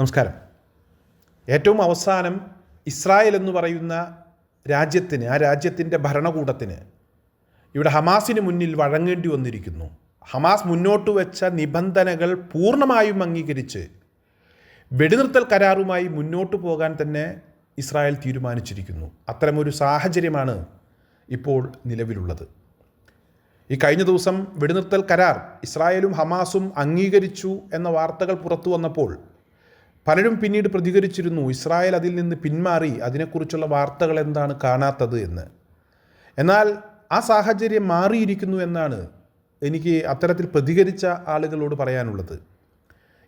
നമസ്കാരം. ഏറ്റവും അവസാനം ഇസ്രായേൽ എന്ന് പറയുന്ന രാജ്യത്തിന് ആ രാജ്യത്തിന്റെ ഭരണകൂടത്തിന് ഇവിടെ ഹമാസിന് മുന്നിൽ വഴങ്ങേണ്ടി വന്നിരിക്കുന്നു. ഹമാസ് മുന്നോട്ട് വെച്ച നിബന്ധനകൾ പൂർണമായും അംഗീകരിച്ച് വെടിനിർത്തൽ കരാറുമായി മുന്നോട്ട് പോകാൻ തന്നെ ഇസ്രായേൽ തീരുമാനിച്ചിരിക്കുന്നു. അത്തരമൊരു സാഹചര്യമാണ് ഇപ്പോൾ നിലവിലുള്ളത്. ഈ കഴിഞ്ഞ ദിവസം വെടിനിർത്തൽ കരാർ ഇസ്രായേലും ഹമാസും അംഗീകരിച്ചു എന്ന വാർത്തകൾ പുറത്തു വന്നപ്പോൾ പലരും പിന്നീട് പ്രതികരിച്ചിരുന്നു ഇസ്രായേൽ അതിൽ നിന്ന് പിന്മാറി അതിനെക്കുറിച്ചുള്ള വാർത്തകൾ എന്താണ് കാണാത്തത് എന്ന്. എന്നാൽ ആ സാഹചര്യം മാറിയിരിക്കുന്നു എന്നാണ് എനിക്ക് അത്തരത്തിൽ പ്രതികരിച്ച ആളുകളോട് പറയാനുള്ളത്.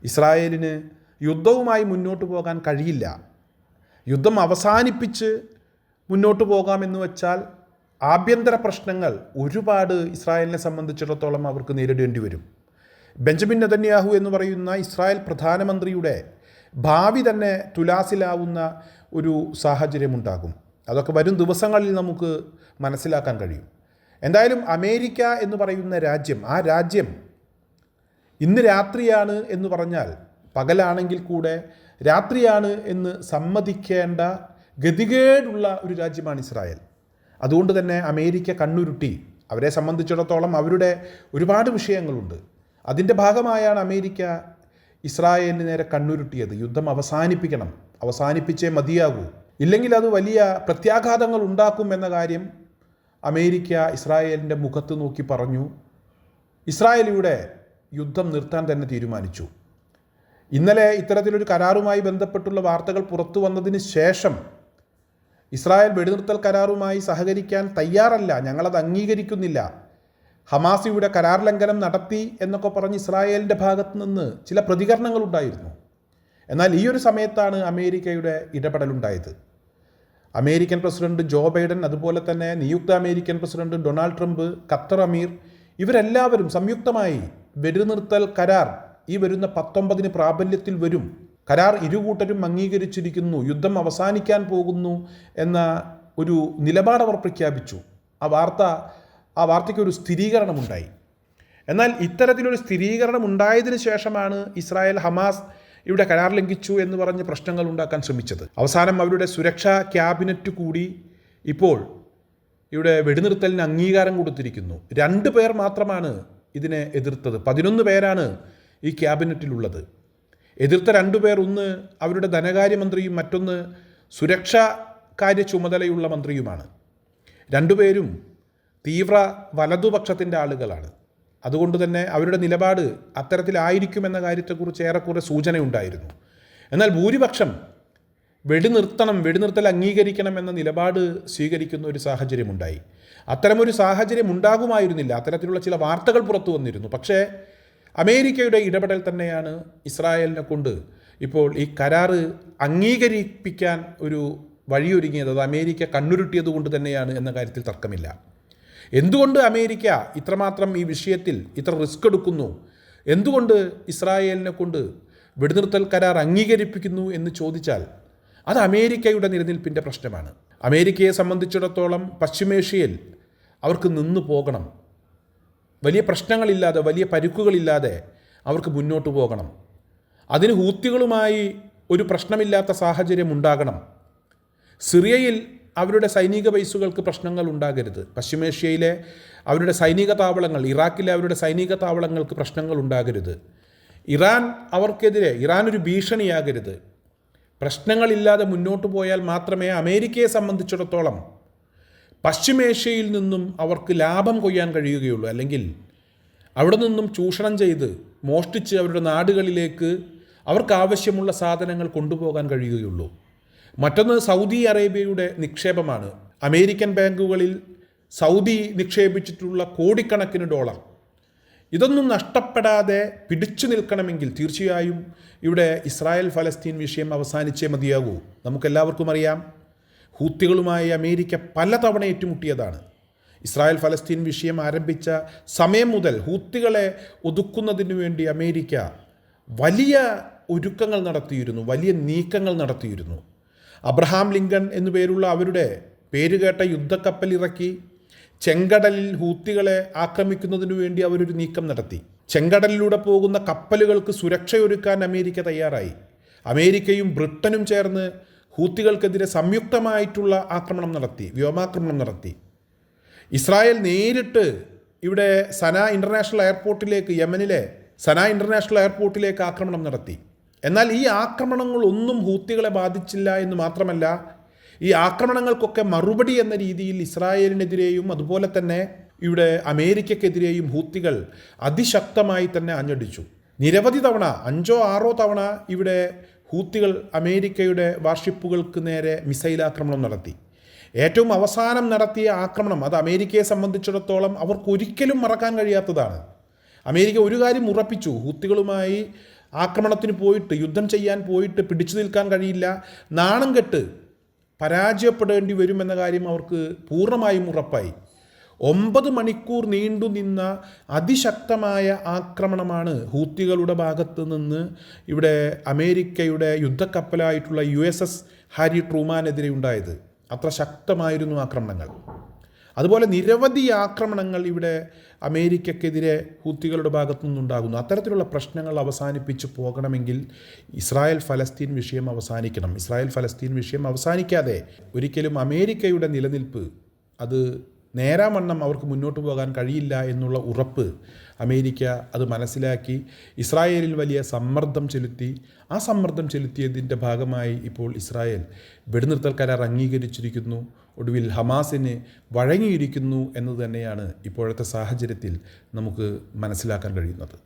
ഇസ്രായേലിന് യുദ്ധവുമായി മുന്നോട്ട് പോകാൻ കഴിയില്ല. യുദ്ധം അവസാനിപ്പിച്ച് മുന്നോട്ട് പോകാമെന്ന് വെച്ചാൽ ആഭ്യന്തര പ്രശ്നങ്ങൾ ഒരുപാട് ഇസ്രായേലിനെ സംബന്ധിച്ചിടത്തോളം അവർക്ക് നേരിടേണ്ടി വരും. ബെഞ്ചമിൻ നെതന്യാഹു എന്ന് പറയുന്ന ഇസ്രായേൽ പ്രധാനമന്ത്രിയുടെ ഭാവി തന്നെ തുലാസിലാവുന്ന ഒരു സാഹചര്യമുണ്ടാകും. അതൊക്കെ വരും ദിവസങ്ങളിൽ നമുക്ക് മനസ്സിലാക്കാൻ കഴിയും. എന്തായാലും അമേരിക്ക എന്ന് പറയുന്ന രാജ്യം ആ രാജ്യം ഇന്ന് രാത്രിയാണ് എന്ന് പറഞ്ഞാൽ പകലാണെങ്കിൽ കൂടെ രാത്രിയാണ് എന്ന് സമ്മതിക്കേണ്ട ഗതികേടുള്ള ഒരു രാജ്യമാണ് ഇസ്രായേൽ. അതുകൊണ്ട് തന്നെ അമേരിക്ക കണ്ണുരുട്ടി. അവരെ സംബന്ധിച്ചിടത്തോളം അവരുടെ ഒരുപാട് വിഷയങ്ങളുണ്ട്. അതിന്റെ ഭാഗമായാണ് അമേരിക്ക ഇസ്രായേലിന് നേരെ കണ്ണുരുട്ടിയത്. യുദ്ധം അവസാനിപ്പിക്കണം. അവസാനിപ്പിച്ചേ മതിയാകൂ. ഇല്ലെങ്കിൽ അത് വലിയ പ്രത്യാഘാതങ്ങൾ ഉണ്ടാക്കും എന്ന കാര്യം അമേരിക്ക ഇസ്രായേലിന്റെ മുഖത്ത് നോക്കി പറഞ്ഞു. ഇസ്രായേലിയുടെ യുദ്ധം നിർത്താൻ തന്നെ തീരുമാനിച്ചു. ഇന്നലെ ഇത്തരത്തിലൊരു കരാറുമായി ബന്ധപ്പെട്ടുള്ള വാർത്തകൾ പുറത്തു വന്നതിന് ശേഷം ഇസ്രായേൽ വെടിനിർത്തൽ കരാറുമായി സഹകരിക്കാൻ തയ്യാറല്ല. ഞങ്ങളത് അംഗീകരിക്കുന്നില്ല. ഹമാസ് ഇവിടെ കരാർ ലംഘനം നടത്തി എന്നൊക്കെ പറഞ്ഞ് ഇസ്രായേലിന്റെ ഭാഗത്ത് നിന്ന് ചില പ്രതികരണങ്ങൾ ഉണ്ടായിരുന്നു. എന്നാൽ ഈ ഒരു സമയത്താണ് അമേരിക്കയുടെ ഇടപെടലുണ്ടായത്. അമേരിക്കൻ പ്രസിഡന്റ് ജോ ബൈഡൻ അതുപോലെ തന്നെ നിയുക്ത American president Donald Trump Qatar അമീർ ഇവരെല്ലാവരും സംയുക്തമായി വെടിനിർത്തൽ കരാർ ഈ വരുന്ന പത്തൊമ്പതിന് പ്രാബല്യത്തിൽ വരും. കരാർ ഇരുകൂട്ടരും അംഗീകരിച്ചിരിക്കുന്നു യുദ്ധം അവസാനിക്കാൻ പോകുന്നു എന്ന ഒരു നിലപാട് അവർ പ്രഖ്യാപിച്ചു. ആ വാർത്ത ആ വാർത്തയ്ക്ക് ഒരു സ്ഥിരീകരണമുണ്ടായി. എന്നാൽ ഇത്തരത്തിലൊരു സ്ഥിരീകരണം ഉണ്ടായതിനു ശേഷമാണ് ഇസ്രായേൽ ഹമാസ് ഇവിടെ കരാർ ലംഘിച്ചു എന്ന് പറഞ്ഞ് പ്രശ്നങ്ങൾ ഉണ്ടാക്കാൻ ശ്രമിച്ചത്. അവസാനം അവരുടെ സുരക്ഷാ ക്യാബിനറ്റ് കൂടി ഇപ്പോൾ ഇവിടെ വെടിനിർത്തലിന് അംഗീകാരം കൊടുത്തിരിക്കുന്നു. രണ്ട് പേർ മാത്രമാണ് ഇതിനെ എതിർത്തത്. പതിനൊന്ന് പേരാണ് ഈ ക്യാബിനറ്റിലുള്ളത്. എതിർത്ത രണ്ടുപേർ ഒന്ന് അവരുടെ ധനകാര്യമന്ത്രിയും മറ്റൊന്ന് സുരക്ഷാ കാര്യ ചുമതലയുള്ള മന്ത്രിയുമാണ്. രണ്ടുപേരും തീവ്ര വലതുപക്ഷത്തിന്റെ ആളുകളാണ്. അതുകൊണ്ട് തന്നെ അവരുടെ നിലപാട് അത്തരത്തിലായിരിക്കുമെന്ന കാര്യത്തെക്കുറിച്ച് ഏറെക്കുറെ സൂചനയുണ്ടായിരുന്നു. എന്നാൽ ഭൂരിപക്ഷം വെടിനിർത്തണം വെടിനിർത്തൽ അംഗീകരിക്കണം എന്ന നിലപാട് സ്വീകരിക്കുന്ന ഒരു സാഹചര്യമുണ്ടായി. അത്തരമൊരു സാഹചര്യം ഉണ്ടാകുമായിരുന്നില്ല. അത്തരത്തിലുള്ള ചില വാർത്തകൾ പുറത്തു വന്നിരുന്നു. പക്ഷേ അമേരിക്കയുടെ ഇടപെടൽ തന്നെയാണ് ഇസ്രായേലിനെ കൊണ്ട് ഇപ്പോൾ ഈ കരാറ് അംഗീകരിപ്പിക്കാൻ ഒരു വഴിയൊരുങ്ങിയത്. അത് അമേരിക്ക കണ്ണുരുട്ടിയത് കൊണ്ട് തന്നെയാണ് എന്ന കാര്യത്തിൽ തർക്കമില്ല. എന്തുകൊണ്ട് അമേരിക്ക ഇത്രമാത്രം ഈ വിഷയത്തിൽ ഇത്ര റിസ്ക് എടുക്കുന്നു? എന്തുകൊണ്ട് ഇസ്രായേലിനെ കൊണ്ട് വെടിനിർത്തൽ കരാർ അംഗീകരിപ്പിക്കുന്നു എന്ന് ചോദിച്ചാൽ അത് അമേരിക്കയുടെ നിലനിൽപ്പിന്റെ പ്രശ്നമാണ്. അമേരിക്കയെ സംബന്ധിച്ചിടത്തോളം പശ്ചിമേഷ്യയിൽ അവർക്ക് നിന്നു പോകണം. വലിയ പ്രശ്നങ്ങളില്ലാതെ വലിയ പരുക്കുകളില്ലാതെ അവർക്ക് മുന്നോട്ട് പോകണം. അതിന് ഹൂത്തികളുമായി ഒരു പ്രശ്നമില്ലാത്ത സാഹചര്യം ഉണ്ടാകണം സിറിയയിൽ അവരുടെ സൈനിക ബേസുകൾക്ക് പ്രശ്നങ്ങൾ ഉണ്ടാകരുത്. പശ്ചിമേഷ്യയിലെ അവരുടെ സൈനിക താവളങ്ങൾ ഇറാഖിലെ അവരുടെ സൈനിക താവളങ്ങൾക്ക് പ്രശ്നങ്ങൾ ഉണ്ടാകരുത്. ഇറാൻ അവർക്കെതിരെ ഇറാൻ ഒരു ഭീഷണിയാകരുത്. പ്രശ്നങ്ങളില്ലാതെ മുന്നോട്ട് പോയാൽ മാത്രമേ അമേരിക്കയെ സംബന്ധിച്ചിടത്തോളം പശ്ചിമേഷ്യയിൽ നിന്നും അവർക്ക് ലാഭം കൊയ്യാൻ കഴിയുകയുള്ളൂ. അല്ലെങ്കിൽ അവിടെ നിന്നും ചൂഷണം ചെയ്ത് മോഷ്ടിച്ച് അവരുടെ നാടുകളിലേക്ക് അവർക്ക് ആവശ്യമുള്ള സാധനങ്ങൾ കൊണ്ടുപോകാൻ കഴിയുകയുള്ളൂ. മറ്റൊന്ന് സൗദി അറേബ്യയുടെ നിക്ഷേപമാണ്. അമേരിക്കൻ ബാങ്കുകളിൽ സൗദി നിക്ഷേപിച്ചിട്ടുള്ള കോടിക്കണക്കിന് ഡോളർ. ഇതൊന്നും നഷ്ടപ്പെടാതെ പിടിച്ചു നിൽക്കണമെങ്കിൽ തീർച്ചയായും ഇവിടെ ഇസ്രായേൽ ഫലസ്തീൻ വിഷയം അവസാനിച്ചേ മതിയാകൂ. നമുക്കെല്ലാവർക്കും അറിയാം. ഹൂത്തികളുമായി അമേരിക്ക പലതവണ ഏറ്റുമുട്ടിയതാണ്. ഇസ്രായേൽ ഫലസ്തീൻ വിഷയം ആരംഭിച്ച സമയം മുതൽ ഹൂത്തികളെ ഒതുക്കുന്നതിന് വേണ്ടി അമേരിക്ക വലിയ ഒരുക്കങ്ങൾ നടത്തിയിരുന്നു വലിയ നീക്കങ്ങൾ നടത്തിയിരുന്നു. അബ്രഹാം ലിങ്കൺ എന്നു പേരുള്ള അവരുടെ പേരുകേട്ട യുദ്ധക്കപ്പൽ ഇറക്കി ചെങ്കടലിൽ ഹൂത്തികളെ ആക്രമിക്കുന്നതിനു വേണ്ടി അവരൊരു നീക്കം നടത്തി. ചെങ്കടലിലൂടെ പോകുന്ന കപ്പലുകൾക്ക് സുരക്ഷയൊരുക്കാൻ അമേരിക്ക തയ്യാറായി. അമേരിക്കയും ബ്രിട്ടനും ചേർന്ന് ഹൂത്തികൾക്കെതിരെ സംയുക്തമായിട്ടുള്ള ആക്രമണം നടത്തി വ്യോമാക്രമണം നടത്തി. ഇസ്രായേൽ നേരിട്ട് ഇവിടെ സന ഇന്റർനാഷണൽ എയർപോർട്ടിലേക്ക് യമനിലെ സന ഇന്റർനാഷണൽ എയർപോർട്ടിലേക്ക് ആക്രമണം നടത്തി. എന്നാൽ ഈ ആക്രമണങ്ങളൊന്നും ഹൂത്തികളെ ബാധിച്ചില്ല എന്ന് മാത്രമല്ല ഈ ആക്രമണങ്ങൾക്കൊക്കെ മറുപടി എന്ന രീതിയിൽ ഇസ്രായേലിനെതിരെയും അതുപോലെ തന്നെ ഇവിടെ അമേരിക്കക്കെതിരെയും ഹൂത്തികൾ അതിശക്തമായി തന്നെ അഞ്ഞടിച്ചു നിരവധി തവണ അഞ്ചോ ആറോ തവണ ഇവിടെ ഹൂത്തികൾ അമേരിക്കയുടെ വാർഷിപ്പുകൾക്ക് നേരെ മിസൈൽ ആക്രമണം നടത്തി. ഏറ്റവും അവസാനം നടത്തിയ ആക്രമണം അത് അമേരിക്കയെ സംബന്ധിച്ചിടത്തോളം അവർക്കൊരിക്കലും മറക്കാൻ കഴിയാത്തതാണ്. അമേരിക്ക ഒരു കാര്യം ഉറപ്പിച്ചു ഹൂത്തികളുമായി ആക്രമണത്തിന് പോയിട്ട് യുദ്ധം ചെയ്യാൻ പോയിട്ട് പിടിച്ചു നിൽക്കാൻ കഴിയില്ല. നാണം കെട്ട് പരാജയപ്പെടേണ്ടി വരുമെന്ന കാര്യം അവർക്ക് പൂർണമായും ഉറപ്പായി. ഒമ്പത് മണിക്കൂർ നീണ്ടു നിന്ന അതിശക്തമായ ആക്രമണമാണ് ഹൂത്തികളുടെ ഭാഗത്ത് നിന്ന് ഇവിടെ അമേരിക്കയുടെ യുദ്ധക്കപ്പലായിട്ടുള്ള യു എസ് എസ് ഹാരി ട്രൂമാനെതിരെ ഉണ്ടായത്. അത്ര ശക്തമായിരുന്നു ആക്രമണങ്ങൾ. അതുപോലെ നിരവധി ആക്രമണങ്ങൾ ഇവിടെ അമേരിക്കക്കെതിരെ ഹൂത്തികളുടെ ഭാഗത്തു നിന്നുണ്ടാകുന്നു അത്തരത്തിലുള്ള പ്രശ്നങ്ങൾ അവസാനിപ്പിച്ച് പോകണമെങ്കിൽ ഇസ്രായേൽ ഫലസ്തീൻ വിഷയം അവസാനിക്കണം. ഇസ്രായേൽ ഫലസ്തീൻ വിഷയം അവസാനിക്കാതെ ഒരിക്കലും അമേരിക്കയുടെ നിലനിൽപ്പ് അത് നേരാവണ്ണം അവർക്ക് മുന്നോട്ട് പോകാൻ കഴിയില്ല എന്നുള്ള ഉറപ്പ് അമേരിക്ക അത് മനസ്സിലാക്കി. ഇസ്രായേലിൽ വലിയ സമ്മർദ്ദം ചെലുത്തി. ആ സമ്മർദ്ദം ചെലുത്തിയതിന്റെ ഭാഗമായി ഇപ്പോൾ ഇസ്രായേൽ വെടിനിർത്തൽ കരാർ അംഗീകരിച്ചിരിക്കുന്നു. ഒടുവിൽ ഹമാസിന് വഴങ്ങിയിരിക്കുന്നു എന്ന് തന്നെയാണ് ഇപ്പോഴത്തെ സാഹചര്യത്തിൽ നമുക്ക് മനസ്സിലാക്കാൻ കഴിയുന്നത്.